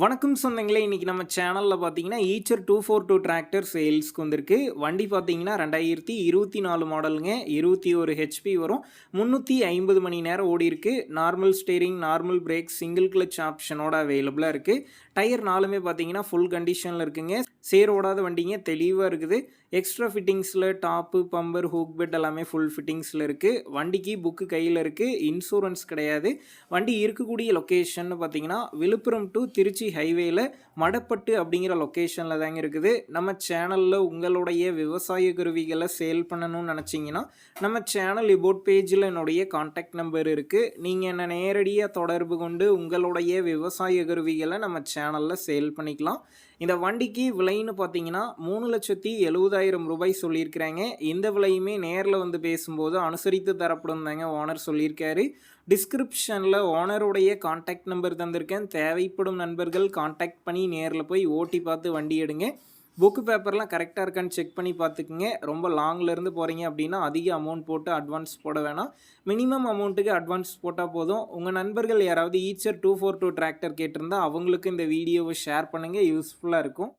வணக்கம் சொந்தங்களே இன்றைக்கி நம்ம சேனலில் பார்த்தீங்கன்னா Eicher two four two tractor சேல்ஸ்க்கு வந்திருக்கு. வண்டி பார்த்தீங்கன்னா ரெண்டாயிரத்தி இருபத்தி நாலு மாடலுங்க இருபத்தி ஒரு ஹெச்பி வரும். முந்நூற்றி ஐம்பது மணி நேரம் ஓடி இருக்கு. Normal steering normal brake single clutch ஆப்ஷனோட அவைலபிளாக இருக்குது டயர் நாலுமே பார்த்தீங்கன்னா ஃபுல் கண்டிஷனில் இருக்குங்க. சேரோடாத வண்டிங்க தெளிவாக இருக்குது. எக்ஸ்ட்ரா ஃபிட்டிங்ஸில் டாப்பு பம்பர் ஹூக் பெட் எல்லாமே ஃபுல் ஃபிட்டிங்ஸில் இருக்குது வண்டிக்கு புக்கு கையில் இருக்குது இன்சூரன்ஸ் கிடையாது. வண்டி இருக்கக்கூடிய லொக்கேஷன் பார்த்தீங்கன்னா விழுப்புரம் டு திருச்சி ஹைவேயில் மடப்பட்டு அப்படிங்கிற லொக்கேஷனில் தாங்க இருக்குது. நம்ம சேனலில் உங்களுடைய விவசாய கருவிகளை சேல் பண்ணணும்னு நினச்சிங்கன்னா நம்ம சேனல் இபோட் பேஜில் என்னுடைய காண்டாக்ட் நம்பர் இருக்குது நீங்கள் என்னை நேரடியாக தொடர்பு கொண்டு உங்களுடைய விவசாய கருவிகளை நம்ம சேனலில் சேல் பண்ணிக்கலாம். இந்த வண்டிக்கு விலைன்னு பார்த்தீங்கன்னா மூணு லட்சத்தி எழுபதாயிரம் ரூபாய் சொல்லியிருக்கிறாங்க. இந்த விலையுமே நேரில் வந்து பேசும்போது அனுசரித்து தரப்படும் தாங்க ஓனர் சொல்லியிருக்காரு. டிஸ்கிரிப்ஷனில் ஓனருடைய காண்டாக்ட் நம்பர் தந்திருக்கேன். தேவைப்படும் நண்பர்கள் காண்டாக்ட் பண்ணி நேரில் போய் ஓட்டி பார்த்து வண்டி எடுங்க. புக்கு பேப்பர்லாம் கரெக்டாக இருக்கான்னு செக் பண்ணி பார்த்துக்குங்க. ரொம்ப லாங்கில் இருந்து போகிறீங்க அப்படின்னா அதிக அமௌண்ட் போட்டு அட்வான்ஸ் போட வேணாம். மினிமம் அமௌண்ட்டுக்கு அட்வான்ஸ் போட்டால் போதும். உங்கள் நண்பர்கள் யாராவது Eicher two four two tractor கேட்டிருந்தா அவங்களுக்கு இந்த வீடியோவை ஷேர் பண்ணுங்கள் யூஸ்ஃபுல்லாக இருக்கும்.